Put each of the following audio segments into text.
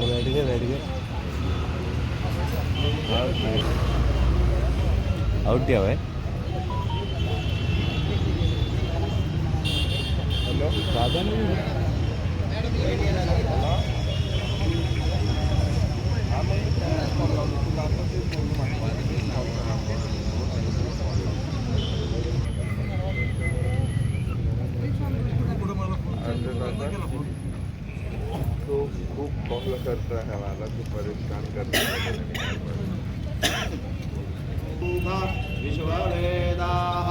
बैठ गए बैठ गए आउट दिया हुआ है दादा ने तो खूप कॉल करता है वाला तो परेशान करता है विश्ववेदाः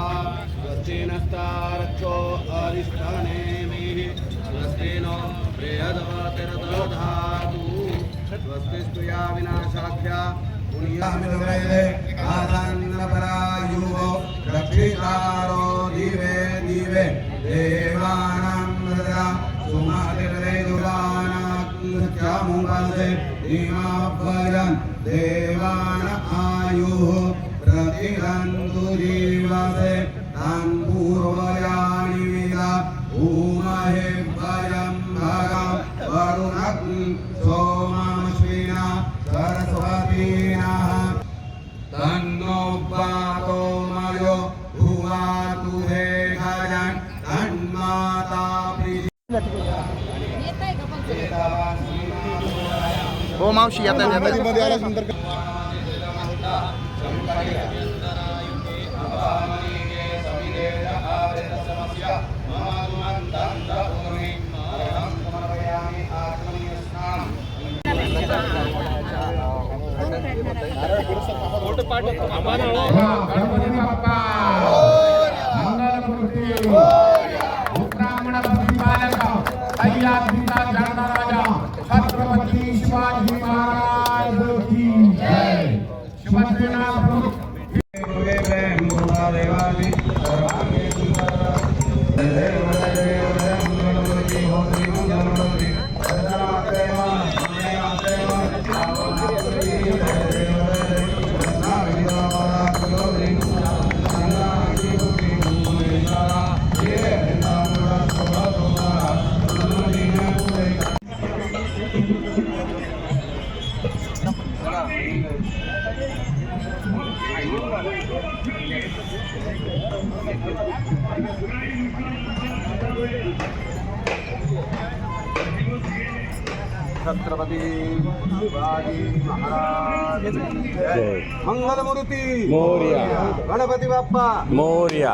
सुमतिर्वेदुरानामुपसे देवान आयुः प्रतिरन्तु जीवसे तान् पूर्वयाणि विदा भूमहे भयं भगा वरुणग् सोमाश्विना हो मावशी येत आहेत गणपती बाप्पा मंगलमूर्ती छत्रपती शिवाजी महाराज की जय मंगलमूर्ती मोरया गणपती बाप्पा मोरया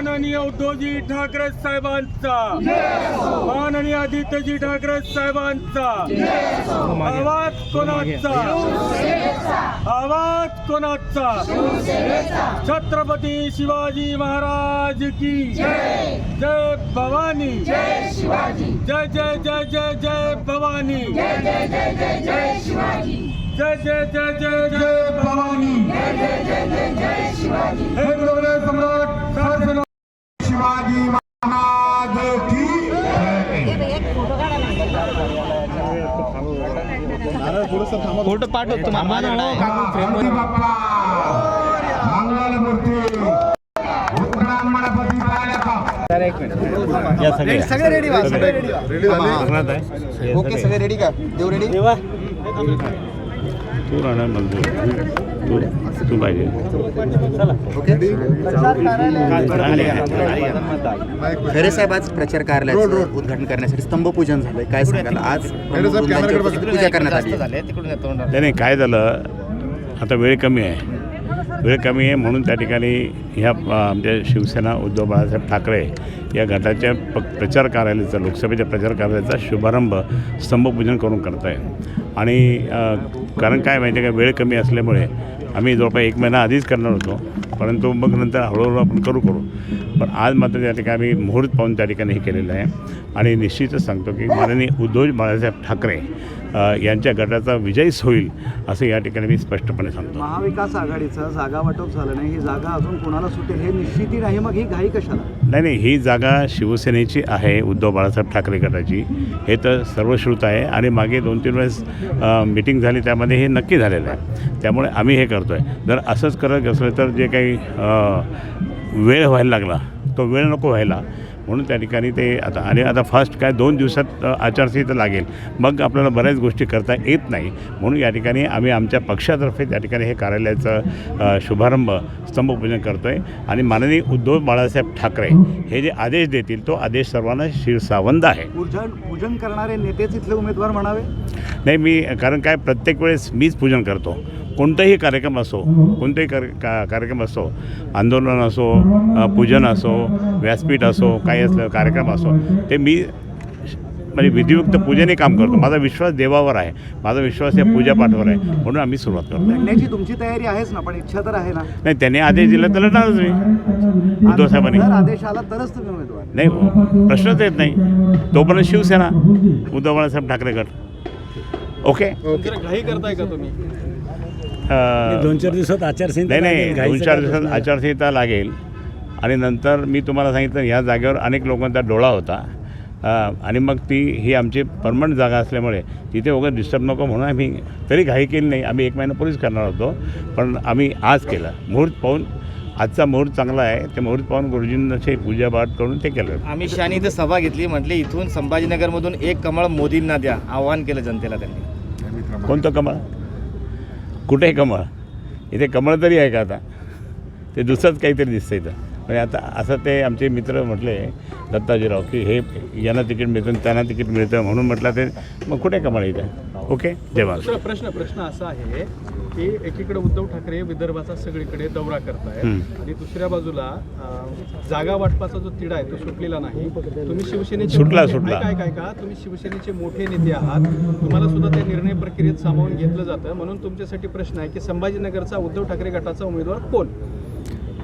माननीय उद्धवजी ठाकरे साहेबांचा. माननीय आदित्यजी ठाकरे साहेबांचा. आवाज कोणाचा? आवाज कोणाचा? छत्रपती शिवाजी महाराज की? जय भवानी. जय जय जय जय जय भवानी. जय जय जय जय जय भवानी. हे सम्राट शिवाजी महाराज की? फोटो पाठवतो तुम्हाला. गणपती बाप्पा. मंगलमूर्ती सगळे. सगळे रेडी व्हा सगळे रेडी ओके सगळे रेडी का? देव रेडी तू राहणार म्हणतो तू तू पाहिजे खरे साहेब आज प्रचार कार्यालयाचं उद्घाटन करण्यासाठी स्तंभपूजन झालंय. काय सांगाल? आज पूजा करण्यात आली नाही नाही काय झालं? आता वेळ कमी आहे. वेळ कमी आहे म्हणून त्या ठिकाणी ह्या आमच्या शिवसेना उद्धव बाळासाहेब ठाकरे या गटाच्या प प्रचार कार्यालयाचा लोकसभेच्या प्रचार कार्यालयाचा शुभारंभ स्तंभपूजन करून करत आहे आणि कारण काय माहिती आहे का? वेळ कमी असल्यामुळे आम्ही जवळपास एक महिना आधीच करणार होतो परंतु मग नंतर हळूहळू आपण करू करू. पण आज मात्र त्या ठिकाणी आम्ही मुहूर्त पाहून त्या ठिकाणी हे केलेलं आहे. आणि निश्चितच सांगतो की माननीय उद्धव बाळासाहेब ठाकरे यांच्या गटाचा विजयच होईल असं या ठिकाणी मी स्पष्टपणे सांगतो. महाविकास आघाडीचं जागा वाटप झालं नाही ही जागा अजून कोणाला सुटेल हे निश्चिती नाही मग ही घाई कशाला? नाही नाही ही जागा शिवसेनेची आहे उद्धव बाळासाहेब ठाकरे गटाची. हे तर सर्वश्रुत आहे आणि मागे दोन तीन वेळेस मिटिंग झाली त्यामध्ये हे नक्की झालेलं आहे. त्यामुळे आम्ही हे करतो आहे जर असंच करत असलं तर जे काही वेळ व्हायला लागला तो वेळ नको व्हायला. म्हणून त्या ठिकाणी ते आता आणि आता फास्ट काय दोन दिवसात आचारसंहिता लागेल. मग आपल्याला बऱ्याच गोष्टी करता येत नाही. म्हणून या ठिकाणी आम्ही आमच्या पक्षातर्फे त्या ठिकाणी हे कार्यालयाचं शुभारंभ स्तंभपूजन करतो आहे आणि माननीय उद्धव बाळासाहेब ठाकरे हे जे आदेश देतील तो आदेश सर्वांना शिरसावंद आहे. पूजन पूजन करणारे नेतेच इथले उमेदवार म्हणावे? नाही मी कारण काय प्रत्येक वेळेस मीच पूजन करतो. कोणताही कार्यक्रम असो कोणताही कार्य का कार्यक्रम असो आंदोलन असो पूजन असो व्यासपीठ असो काही असलं कार्यक्रम असो ते मी म्हणजे विधियुक्त पूजेने काम करतो. माझा विश्वास देवावर आहे. माझा विश्वास या पूजापाठावर आहे. म्हणून आम्ही सुरुवात करतो. लढण्याची तुमची तयारी आहेच ना पण इच्छा तर आहे ना? नाही त्याने आदेश दिला तर लढणारच मी. उद्धव साहेबांनी. आदेश आला तरच तुम्ही उमेदवार. नाही प्रश्नच येत नाही. तोपर्यंत शिवसेना उद्धव बाळासाहेब ठाकरे गट ओके. घाई करताय का तुम्ही? दोन चार दिवसात आचारसंहिता नाही नाही दोन चार दिवसात? आचारसंहिता लागेल. आणि नंतर मी तुम्हाला सांगितलं ह्या जागेवर अनेक लोकांचा डोळा होता. आणि मग ती ही आमची परमनंट जागा असल्यामुळे तिथे वगैरे डिस्टर्ब नको म्हणून आम्ही तरी घाई केली नाही. आम्ही एक महिन्यापूर्वीच करणार होतो. पण आम्ही आज केलं. मुहूर्त पाहून आजचा मुहूर्त चांगला आहे. ते मुहूर्त पाहून गुरुजींचे पूजापाठ करून ते केलं. अमित शहानी इथं सभा घेतली. म्हटली इथून संभाजीनगरमधून एक कमळ मोदींना द्या. आव्हान केलं जनतेला त्यांनी. कोणतं कमळ? कुठे कमळ? इथे कमळ तरी आहे का आता? ते दुसरंच काहीतरी दिसतं इथं. म्हणजे आता असं ते आमचे मित्र म्हटले दत्ताजीराव की हे यांना तिकीट मिळतं त्यांना तिकीट मिळतं म्हणून म्हटलं ते मग कुठे कमळ इथं? ओके? दुसरा प्रश्न प्रश्न असा आहे की एकीकडे उद्धव ठाकरे विदर्भाचा सगळीकडे दौरा करतायत हम्म. आणि दुसऱ्या बाजूला जागा वाटपाचा जो तिढा आहे तो सुटलेला नाही. तुम्ही शिवसेनेचे सुटला, सुटला. काय काय का? तुम्ही शिवसेनेचे मोठे नेते आहात. तुम्हाला सुद्धा त्या निर्णय प्रक्रियेत सामावून घेतलं जातं. म्हणून तुमच्यासाठी प्रश्न आहे की संभाजीनगरचा उद्धव ठाकरे गटाचा उमेदवार कोण?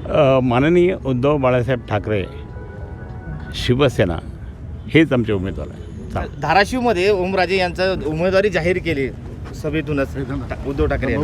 माननीय उद्धव बाळासाहेब ठाकरे शिवसेना हेच आमचे उमेदवार आहे. धाराशिवमध्ये ओमराजे यांचं उमेदवारी जाहीर केली सभेतूनच उद्धव ठाकरे.